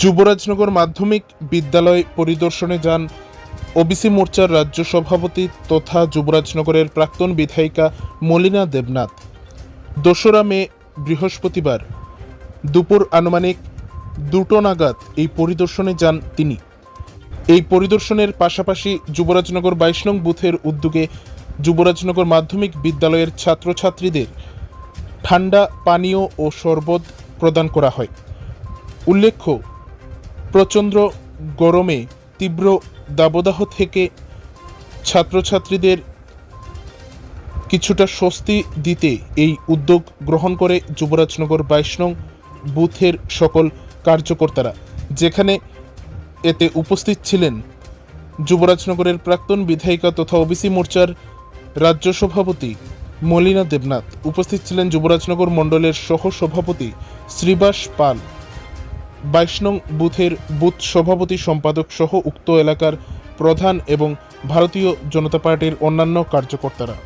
যুবরাজনগর মাধ্যমিক বিদ্যালয় পরিদর্শনে যান ওবিসি মোর্চার রাজ্য সভাপতি তথা যুবরাজনগরের প্রাক্তন বিধায়িকা মলিনা দেবনাথ। দোসরা মে, বৃহস্পতিবার দুপুর আনুমানিক দুটো নাগাদ এই পরিদর্শনে যান তিনি। এই পরিদর্শনের পাশাপাশি যুবরাজনগর বাইশ নং বুথের উদ্যোগে যুবরাজনগর মাধ্যমিক বিদ্যালয়ের ছাত্রছাত্রীদের ঠান্ডা পানীয় ও শরবত প্রদান করা হয়। উল্লেখ্য প্রচণ্ড গরমে তীব্র দাবদাহ থেকে ছাত্রছাত্রীদের কিছুটা স্বস্তি দিতে এই উদ্যোগ গ্রহণ করে যুবরাজনগর বাইশ নং বুথের সকল কার্যকর্তারা। যেখানে এতে উপস্থিত ছিলেন যুবরাজনগরের প্রাক্তন বিধায়িকা তথা ওবিসি মোর্চার রাজ্য সভাপতি মলিনা দেবনাথ। উপস্থিত ছিলেন যুবরাজনগর মণ্ডলের সহ সভাপতি শ্রীবাস পাল। বাইশ নং বুথের বুথ সভাপতি সম্পাদক সহ উক্ত এলাকার প্রধান এবং ভারতীয় জনতা পার্টির অন্যান্য কার্যকর্তারা।